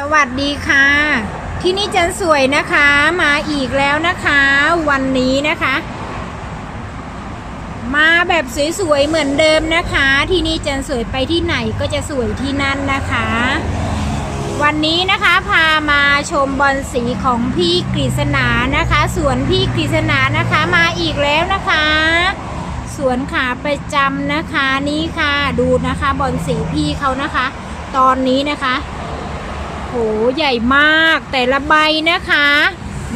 สวัสดีค่ะ ที่นี่จันสวยนะคะมาอีกแล้วนะคะ วันนี้นะคะ มาแบบสวยๆเหมือนเดิมนะคะ ที่นี่จันสวยไปที่ไหนก็จะสวยที่นั่นนะคะ วันนี้นะคะพามาชมบอลสีของพี่กฤษณานะคะสวนพี่กฤษณานะคะมาอีกแล้วนะคะสวนขาประจำนะคะนี่ค่ะ ดูนะคะบอลสีพี่เขานะคะ ตอนนี้นะคะ หใหญ่มากแต่ละใบนะคะ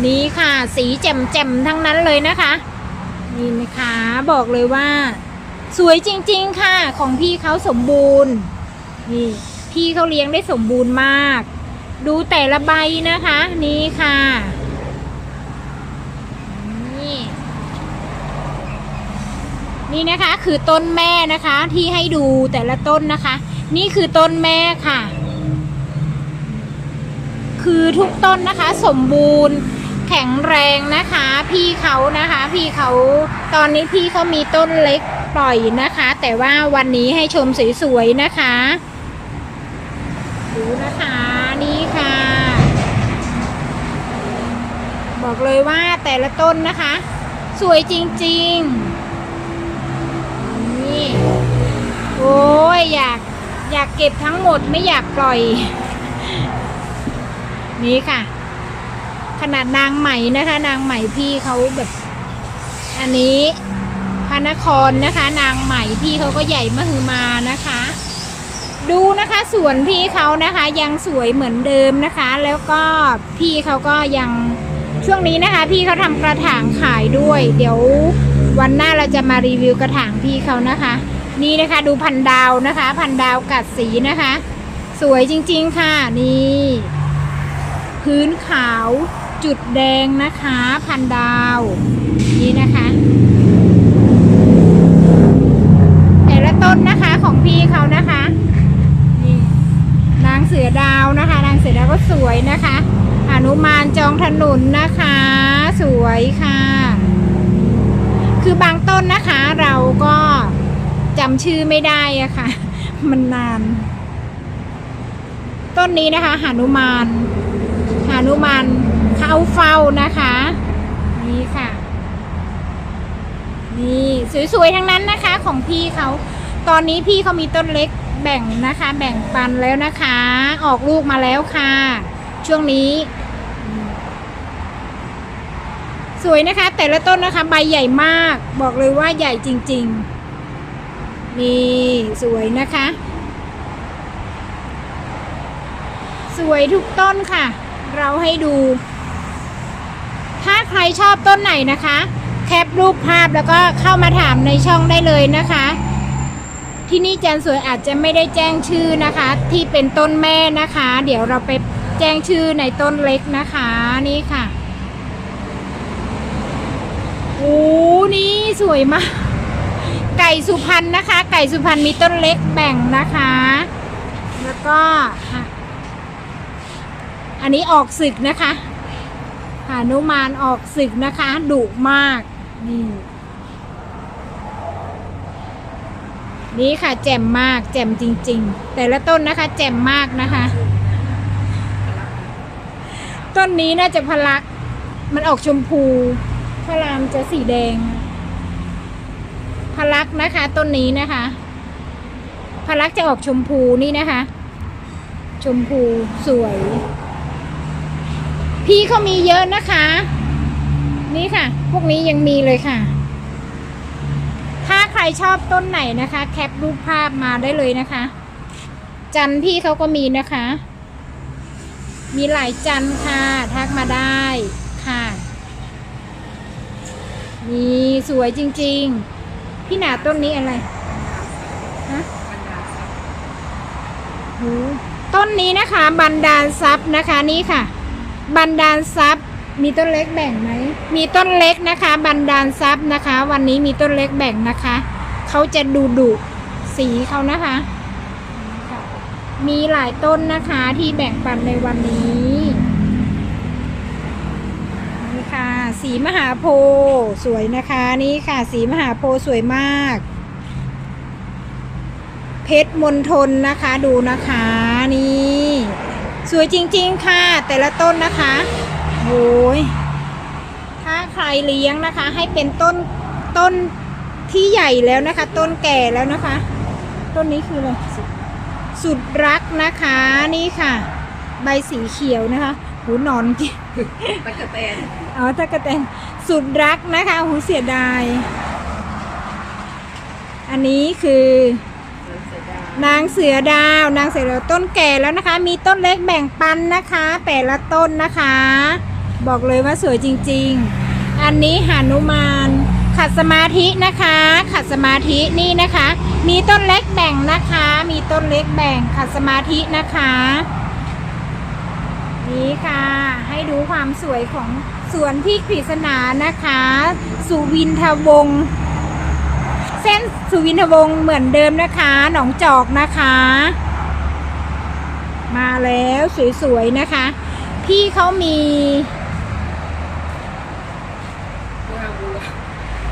นี่ค่ะสีแจ่มๆทั้งนั้นเลยนะคะ นี่นะคะบอกเลยว่า สวยจริงๆค่ะ ของพี่เขาสมบูรณ์นี่พี่เขาเลี้ยงได้สมบูรณ์มาก ดูแต่ละใบนะคะ นี่ค่ะนี่นี่นะคะคือต้นแม่นะคะที่ให้ดูแต่ละต้นนะคะ นี่คือต้นแม่ค่ะ คือทุกต้นนะคะสมบูรณ์แข็งแรงนะคะ พี่เขานะคะ พี่เขาตอนนี้พี่เขามีต้นเล็กปล่อยนะคะ แต่ว่าวันนี้ให้ชมสวยๆนะคะดูนะคะนี่ค่ะ บอกเลยว่าแต่ละต้นนะคะ สวยจริงๆนี่โอ้ยอยากอยากเก็บทั้งหมดไม่อยากปล่อย นี่ค่ะ ขนาดนางใหม่นะคะ นางใหม่พี่เขาแบบ อันนี้พระนครนะคะ นางใหม่พี่เขาก็ใหญ่มหึมานะคะ ดูนะคะสวนพี่เขานะคะ ยังสวยเหมือนเดิมนะคะ แล้วก็พี่เขาก็ยังช่วงนี้นะคะ พี่เขาทำกระถางขายด้วย เดี๋ยววันหน้าเราจะมารีวิวกระถางพี่เขานะคะ นี่นะคะดูพันดาวนะคะ พันดาวกัดสีนะคะ สวยจริง ๆ ค่ะนี่ พื้นขาวจุดแดงนะคะ พันดาว นี่นะคะ แต่ละต้นนะคะของพี่เขานะคะนี่นางเสือดาวนะคะ นางเสือดาวก็สวยนะคะอนุมานจองถนนนะคะ สวยค่ะ คือบางต้นนะคะเราก็จำชื่อไม่ได้อะค่ะ มันนาน ต้นนี้นะคะหานุมาน นุมานเข้าเฝ้านะคะ นี่ค่ะ นี่สวยๆทั้งนั้นนะคะ ของพี่เขา ตอนนี้พี่เขามีต้นเล็กแบ่งนะคะ แบ่งปันแล้วนะคะ ออกลูกมาแล้วค่ะ ช่วงนี้ สวยนะคะ แต่ละต้นนะคะ ใบใหญ่มาก บอกเลยว่าใหญ่จริง ๆ นี่สวยนะคะ สวยทุกต้นค่ะ เราให้ดู ถ้าใครชอบต้นไหนนะคะ แคปรูปภาพแล้วก็เข้ามาถามในช่องได้เลยนะคะ ที่นี่จันสวยอาจจะไม่ได้แจ้งชื่อนะคะ ที่เป็นต้นแม่นะคะ เดี๋ยวเราไปแจ้งชื่อในต้นเล็กนะคะนี่ค่ะโอ้นี่สวยมาก ไก่สุพรรณนะคะ ไก่สุพรรณมีต้นเล็กแบ่งนะคะ แล้วก็ อันนี้ออกศึกนะคะหานุมานออกศึกนะคะดุมากนี่นี่ค่ะแจ่มมากแจ่มจริง ๆ แต่ละต้นนะคะ แจ่มมากนะคะ ต้นนี้น่าจะพลัก มันออกชมพูพระรามจะสีแดง พลักนะคะ ต้นนี้นะคะ พลักจะออกชมพูนี่นะคะ ชมพูสวย พี่เขามีเยอะนะคะ นี่ค่ะ พวกนี้ยังมีเลยค่ะ ถ้าใครชอบต้นไหนนะคะ แคปรูปภาพมาได้เลยนะคะ จันทร์พี่เขาก็มีนะคะ มีหลายจันทร์ค่ะ ทักมาได้ค่ะนี่สวยจริง ๆ พี่หนาต้นนี้อะไรฮะโหต้นนี้นะคะ บันดาลทรัพย์นะคะนี่ค่ะ บันดาลทรัพย์ มีต้นเล็กแบ่งไหม มีต้นเล็กนะคะ บันดาลทรัพย์นะคะ วันนี้มีต้นเล็กแบ่งนะคะ เขาจะดูดุสีเขานะคะ มีหลายต้นนะคะที่แบ่งปันในวันนี้นี่ค่ะ สีมหาโพธิ์สวยนะคะนี่ค่ะ สีมหาโพธิ์สวยมาก เพชรมณฑลนะคะดูนะคะนี่ สวยจริง ๆ ค่ะ แต่ละต้นนะคะโอ้ยถ้าใครเลี้ยงนะคะ ให้เป็นต้นต้นที่ใหญ่แล้วนะคะ ต้นแก่แล้วนะคะ ต้นนี้คืออะไรสุดรักนะคะนี่ค่ะ ใบสีเขียวนะคะ หูหนอนกินตะกะแตนอ๋อตะกะแตนสุดรักนะคะ หูเสียดาย อันนี้คือเสียดาย นางเสือดาว นางเสือดาวต้นแก่แล้วนะคะ มีต้นเล็กแบ่งปันนะคะ แต่ละต้นนะคะ บอกเลยว่าสวยจริงๆ อันนี้หานุมาน ขัดสมาธินะคะ ขัดสมาธินี่นะคะ มีต้นเล็กแบ่งนะคะ มีต้นเล็กแบ่งขัดสมาธินะคะ นี่ค่ะ ให้ดูความสวยของสวนพี่กฤษณานะคะ สุวินทวงศ์ เส้นสุวินทวงศ์เหมือนเดิมนะคะ หนองจอกนะคะ มาแล้วสวยๆนะคะ พี่เขามี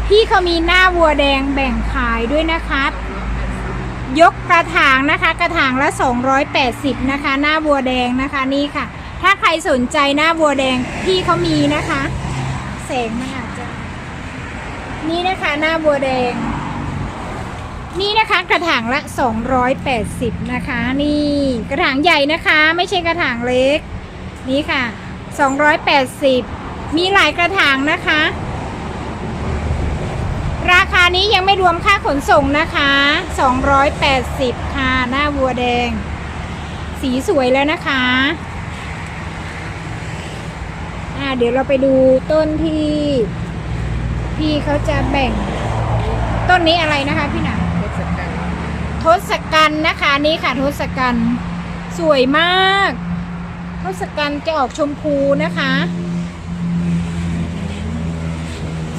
พี่เขามีหน้าวัวแดงแบ่งขายด้วยนะคะยกกระถางนะคะ กระถางละ 280 นะคะ หน้าวัวแดงนะคะนี่ค่ะ ถ้าใครสนใจหน้าวัวแดงพี่เขามีนะคะแสงมันอาจจะนี่นะคะ หน้าวัวแดง นี่นะคะกระถางละ 280 นะคะ นี่กระถางใหญ่นะคะ ไม่ใช่กระถางเล็ก นี่ค่ะ 280 มีหลายกระถางนะคะ ราคานี้ยังไม่รวมค่าขนส่งนะคะ 280 ค่ะ หน้าวัวแดง สีสวยแล้วนะคะอ่าเดี๋ยวเราไปดูต้นที่ พี่เขาจะแบ่ง ต้นนี้อะไรนะคะพี่หนา ทศกัณฐ์นะคะนี่ค่ะทศกัณฐ์สวยมาก ทศกัณฐ์จะออกชมพูนะคะ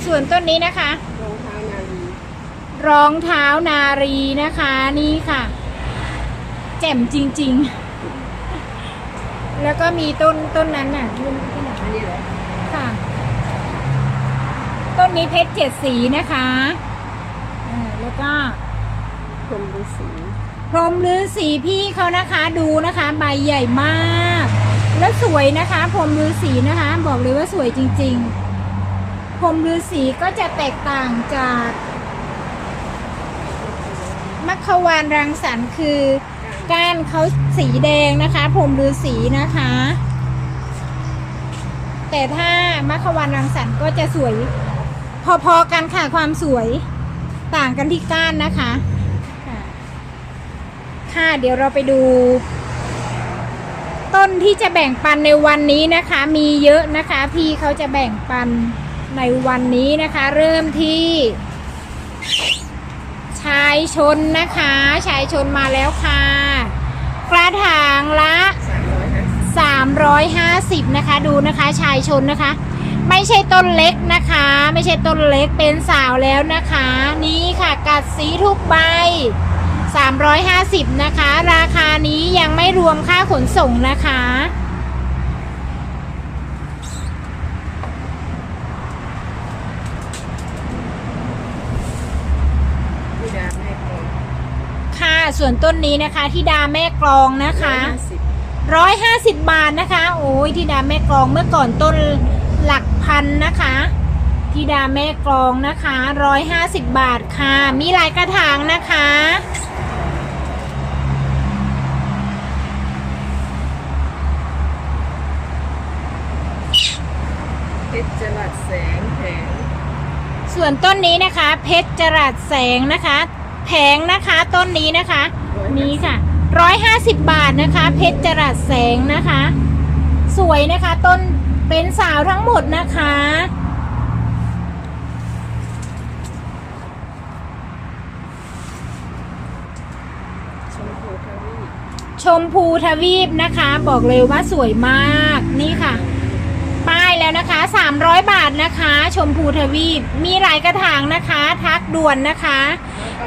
ส่วนต้นนี้นะคะรองเท้านาลีรองเท้านารีนะคะนี่ค่ะ แจ่มจริง ๆ แล้วก็มีต้นต้นนั้นน่ะต้นที่ไหนอันนี้เหรอค่ะ ต้นนี้เพชรเจ็ดสีนะคะอ่าแล้วก็ พรมฤาษีพรมฤาษีพี่เขานะคะดูนะคะ ใบใหญ่มาก แล้วสวยนะคะ พรมฤาษีนะคะ บอกเลยว่าสวยจริง ๆ พรมฤาษีก็จะแตกต่างจากมัคควานรังสรรค์คือก้านเขาสีแดงนะคะ พรมฤาษีนะคะ แต่ถ้ามัคควานรังสรรค์ก็จะสวย พอๆกันค่ะความสวยต่างกันที่ก้านนะคะ ค่ะ เดี๋ยวเราไปดู ต้นที่จะแบ่งปันในวันนี้นะคะ มีเยอะนะคะ พี่เขาจะแบ่งปันในวันนี้นะคะ เริ่มที่ ชายชนนะคะ ชายชนมาแล้วค่ะ กระถางละสามร้อยห้าสิบ350 นะคะ ดูนะคะ ชายชนนะคะ ไม่ใช่ต้นเล็กนะคะ ไม่ใช่ต้นเล็กเป็นสาวแล้วนะคะ นี่ค่ะ กัดสีทุกใบ 350 นะคะ ราคานี้ยังไม่รวมค่าขนส่งนะคะพี่ดาแม่กองค่ะส่วนต้นนี้นะคะที่ดาแม่กลองนะคะร้อยห้าสิบ150บาทนะคะ โอ้ยที่ดาแม่กลองเมื่อก่อนต้นหลักพันนะคะที่ดาแม่กลองนะคะ 150 บาทค่ะ มีหลายกระถางนะคะ เพชรจรัสแสงแผง ส่วนต้นนี้นะคะ เพชรจรัสแสงนะคะ แผงนะคะต้นนี้นะคะนี้ค่ะร้อยห้าสิบบาทนะคะ เพชรจรัสแสงนะคะ สวยนะคะต้นเป็นสาวทั้งหมดนะคะชมพูทวีปชมพูทวีปนะคะ บอกเลยว่าสวยมากนี่ค่ะ แล้วนะคะ 300 บาทนะคะ ชมพูทวีปมีหลายกระถางนะคะ ทักด่วนนะคะ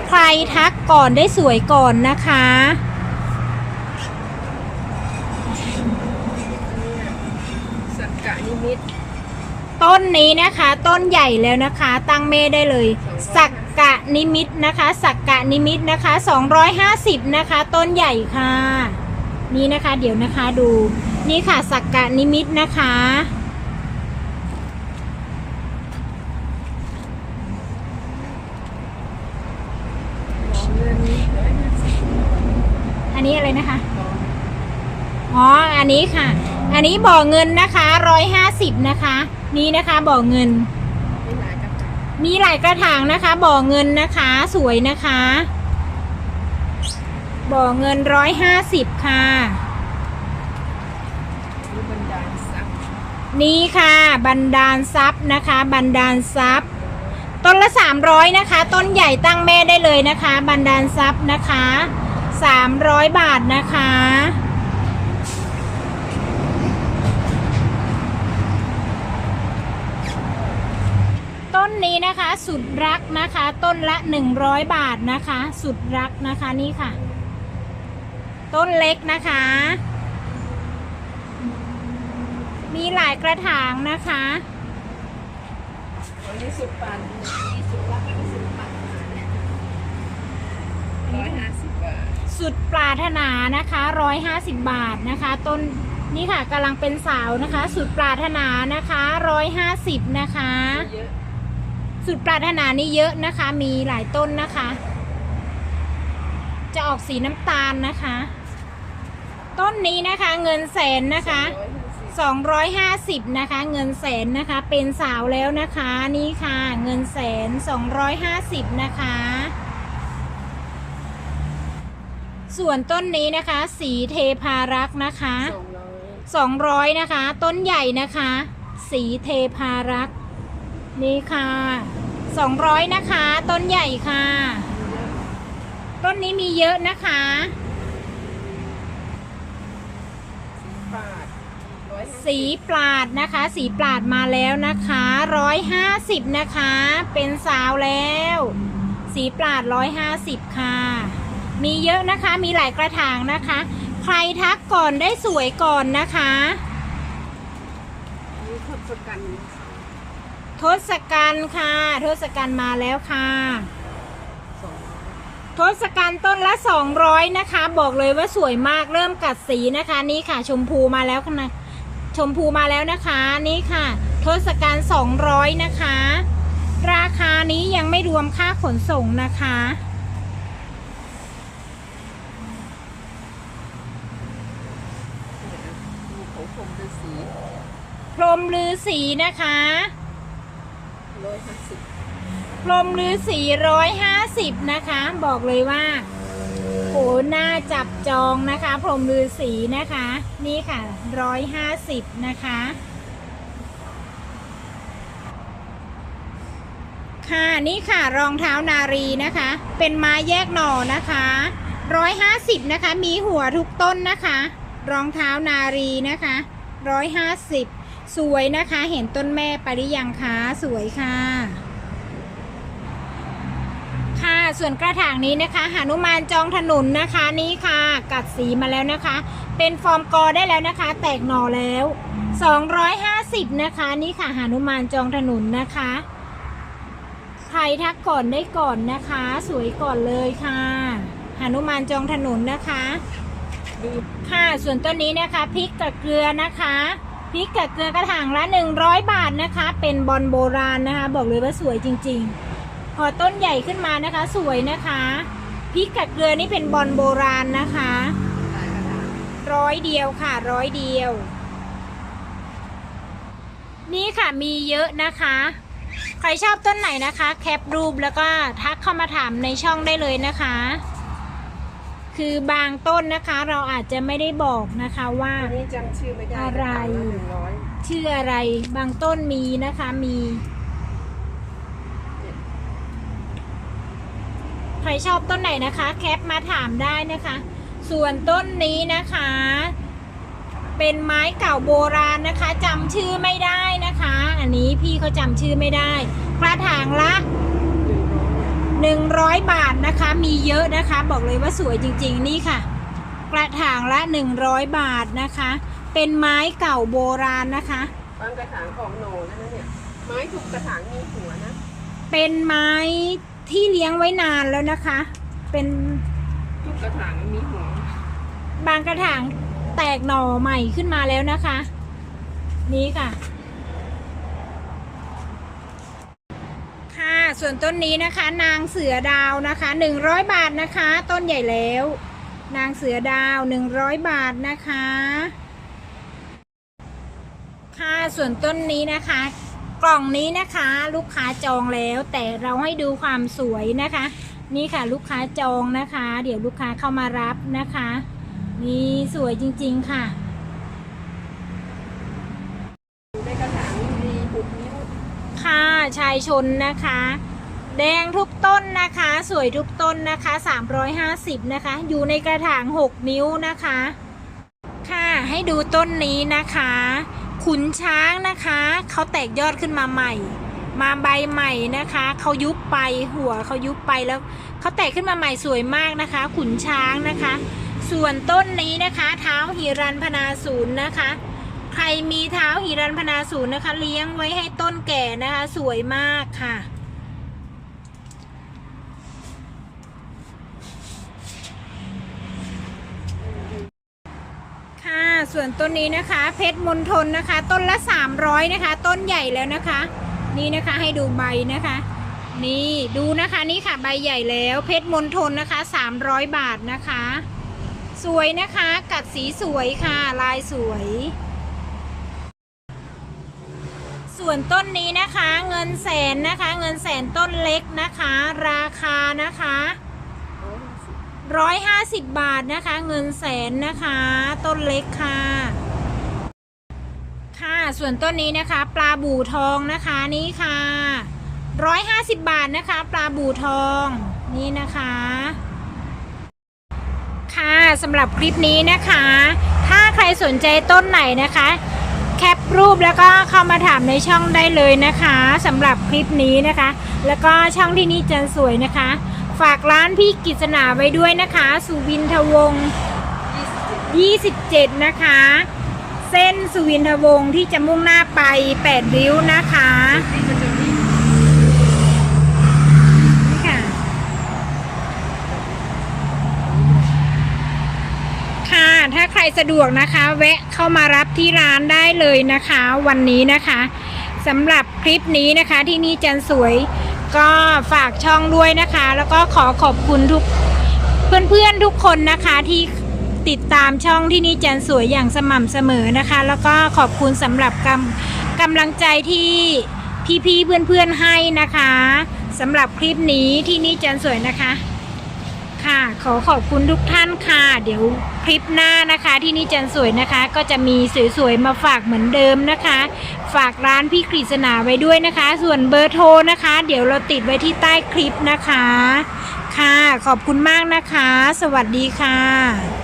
ใครทักก่อนได้สวยก่อนนะคะ สักกะนิมิตต้นนี้นะคะ ต้นใหญ่แล้วนะคะ ตั้งเมได้เลย สักกะนิมิตนะคะ สักกะนิมิตนะคะ 250 นะคะ ต้นใหญ่ค่ะ นี่นะคะ เดี๋ยวนะคะดูนี่ค่ะสักกะนิมิตนะคะ มองเงินร้อยห้าสิบ อันนี้อะไรนะคะ มอง อ๋ออันนี้ค่ะ อันนี้บ่อเงินนะคะร้อยห้าสิบนะคะ นี่นะคะบ่อเงิน มีหลายกระถางนะคะ บ่อเงินนะคะ สวยนะคะ บ่อเงินร้อยห้าสิบค่ะนี่ค่ะบันดาลทรัพย์นะคะ บันดาลทรัพย์ ต้นละ 300 นะคะ ต้นใหญ่ตั้งแม่ได้เลยนะคะ บันดาลทรัพย์นะคะ 300 บาทนะคะ นนี้นะคะสุดรักนะคะ ต้นละ 100 บาทนะคะ สุดรักนะคะนี่ค่ะ ต้นเล็กนะคะ มีหลายกระถางนะคะวันนี้สุดปันนี่สุดรักนี่สุดปันร้อยห้าสิบบาทสุดปรารถนานะคะ150บาทนะคะ ต้นนี่ค่ะกำลังเป็นสาวนะคะ สุดปรารถนานะคะ150นะคะเยอะ สุดปรารถนานี่เยอะนะคะ มีหลายต้นนะคะ จะออกสีน้ำตาลนะคะ ต้นนี้นะคะเงินแสนนะคะร้อยห้าสิบ250นะคะ เงินแสนนะคะ เป็นสาวแล้วนะคะ นี่ค่ะ เงินแสน250นะคะ ส่วนต้นนี้นะคะ สีเทพารักษ์นะคะสองร้อย200นะคะ ต้นใหญ่นะคะ สีเทพารักษ์ นี่ค่ะ200นะคะ ต้นใหญ่ค่ะ ต้นนี้มีเยอะนะคะบาทร้อยห้าสีปราดนะคะ สีปราดมาแล้วนะคะ150นะคะ เป็นสาวแล้ว สีปราด150ค่ะ มีเยอะนะคะมีหลายกระถางนะคะ ใครทักก่อนได้สวยก่อนนะคะนี่ทศกัณฐ์ ทศกัณฐ์ค่ะ ทศกัณฐ์มาแล้วค่ะสองร้อยทศกัณฐ์ต้นละ 200 นะคะ บอกเลยว่าสวยมากเริ่มกัดสีนะคะนี่ค่ะ ชมพูมาแล้วค่ะนะชมพูมาแล้วนะคะนี่ค่ะ ทศกัณฐ์200 นะคะ ราคานี้ยังไม่รวมค่าขนส่งนะคะดูของผมเป็นสีพรหมลือสีนะคะ ร้อยห้าสิบพรหมลือ450นะคะ บอกเลยว่าโหน่าจับจองนะคะ พรหมลือสีนะคะ นี่ค่ะ150นะคะค่ะนี่ค่ะรองเท้านารีนะคะ เป็นไม้แยกหน่อนะคะร้อยห้าสิบนะคะ มีหัวทุกต้นนะคะ รองเท้านารีนะคะร้อยห้าสิบ สวยนะคะ เห็นต้นแม่ไปหรือยังคะ สวยค่ะ ค่ะ ส่วนกระถางนี้นะคะหนุมานจองถนนนะคะนี่ค่ะ กัดสีมาแล้วนะคะ เป็นฟอร์มกอได้แล้วนะคะ แตกหน่อแล้ว 250 นะคะ นี่ค่ะหนุมานจองถนนนะคะ ใครทักก่อนได้ก่อนนะคะ สวยก่อนเลยค่ะหนุมานจองถนนนะคะ ค่ะ ส่วนต้นนี้นะคะพริกกับเกลือนะคะ พริกกับเกลือกระถางละ100 บาทนะคะ เป็นบอลโบราณนะคะ บอกเลยว่าสวยจริงๆ พอต้นใหญ่ขึ้นมานะคะ สวยนะคะพริกกับเกลือนี่เป็นบอลโบราณนะคะร้อยเดียวค่ะร้อยเดียว นี่ค่ะมีเยอะนะคะ ใครชอบต้นไหนนะคะ แคปรูปแล้วก็ทักเข้ามาถามในช่องได้เลยนะคะ คือบางต้นนะคะเราอาจจะไม่ได้บอกนะคะว่าอันนี้จำชื่อไม่ได้อะไร ชื่ออะไรบางต้นมีนะคะมี ใครชอบต้นไหนนะคะ แคปมาถามได้นะคะ ส่วนต้นนี้นะคะ เป็นไม้เก่าโบราณนะคะจำชื่อไม่ได้นะคะ อันนี้พี่เขาจำชื่อไม่ได้กระถางละ 100 บาทนะคะมีเยอะนะคะ บอกเลยว่าสวยจริงๆนี่ค่ะ กระถางละ 100 บาทนะคะ เป็นไม้เก่าโบราณนะคะ บางกระถางของโหนนะเนี่ยไม้ถูกกระถางมีหัวนะเป็นไม้ที่เลี้ยงไว้นานแล้วนะคะ เป็นทุกกระถางมีหัวบางกระถางแตกหน่อใหม่ขึ้นมาแล้วนะคะ นี่ค่ะ ค่ะ ส่วนต้นนี้นะคะ นางเสือดาวนะคะ 100 บาทนะคะ ต้นใหญ่แล้ว นางเสือดาว 100 บาทนะคะ ค่ะส่วนต้นนี้นะคะ กล่องนี้นะคะ ลูกค้าจองแล้ว แต่เราให้ดูความสวยนะคะ นี่ค่ะลูกค้าจองนะคะ เดี๋ยวลูกค้าเข้ามารับนะคะ นี่สวยจริง ๆ ค่ะ ในกระถางมีหกนิ้ว ค่ะ ชายชนนะคะ แดงทุกต้นนะคะ สวยทุกต้นนะคะ 350 นะคะ อยู่ในกระถาง 6 นิ้วนะคะ ค่ะให้ดูต้นนี้นะคะ ขุนช้างนะคะ เขาแตกยอดขึ้นมาใหม่ มาใบใหม่นะคะ เขายุบไปหัวเขายุบไปแล้วเขาแตกขึ้นมาใหม่สวยมากนะคะ ขุนช้างนะคะ ส่วนต้นนี้นะคะ เท้าหิรันพนาศูนย์นะคะ ใครมีเท้าหิรันพนาศูนย์นะคะ เลี้ยงไว้ให้ต้นแก่นะคะ สวยมากค่ะ ค่ะส่วนต้นนี้นะคะ เพชรมณฑลนะคะ ต้นละ 300 นะคะ ต้นใหญ่แล้วนะคะ นี่นะคะให้ดูใบนะคะ นี่ดูนะคะนี่ค่ะใบใหญ่แล้วเพชรมณฑลนะคะ 300 บาทนะคะสวยนะคะ กัดสีสวยค่ะ ลายสวย ส่วนต้นนี้นะคะเงินแสนนะคะ เงินแสนต้นเล็กนะคะ ราคานะคะร้อยห้าสิบบาทนะคะ เงินแสนนะคะ ต้นเล็กค่ะ ค่ะส่วนต้นนี้นะคะ ปลาบู่ทองนะคะนี่ค่ะร้อยห้าสิบบาทนะคะ ปลาบู่ทองนี่นะคะค่ะสำหรับคลิปนี้นะคะ ถ้าใครสนใจต้นไหนนะคะ รูปแล้วก็เข้ามาถามในช่องได้เลยนะคะสำหรับคลิปนี้นะคะ แล้วก็ช่องที่นี่จันสวยนะคะ ฝากร้านพี่กิษณาไว้ด้วยนะคะ สุวินทวงศ์27 นะคะ เส้นสุวินทวงศ์ที่จะมุ่งหน้าไป 8 ริ้วนะคะ ที่จะเป็นที่ นี่ค่ะ ค่ะ ถ้าใครสะดวกนะคะ แวะเข้ามารับที่ร้านได้เลยนะคะ วันนี้นะคะสำหรับคลิปนี้นะคะที่นี่จันสวยก็ฝากช่องด้วยนะคะ แล้วก็ขอขอบคุณทุกเพื่อนๆทุกคนนะคะที่ติดตามช่องที่นี่จันสวยอย่างสม่ำเสมอนะคะ แล้วก็ขอบคุณสำหรับกำกำลังใจที่พี่ๆเพื่อนๆให้นะคะสำหรับคลิปนี้ที่นี่จันสวยนะคะ ค่ะ ขอขอบคุณทุกท่านค่ะ เดี๋ยวคลิปหน้านะคะ ที่นี่จันสวยนะคะ ก็จะมีสวยๆมาฝากเหมือนเดิมนะคะ ฝากร้านพี่กฤษณาไว้ด้วยนะคะ ส่วนเบอร์โทรนะคะ เดี๋ยวเราติดไว้ที่ใต้คลิปนะคะ ค่ะ ขอบคุณมากนะคะ สวัสดีค่ะ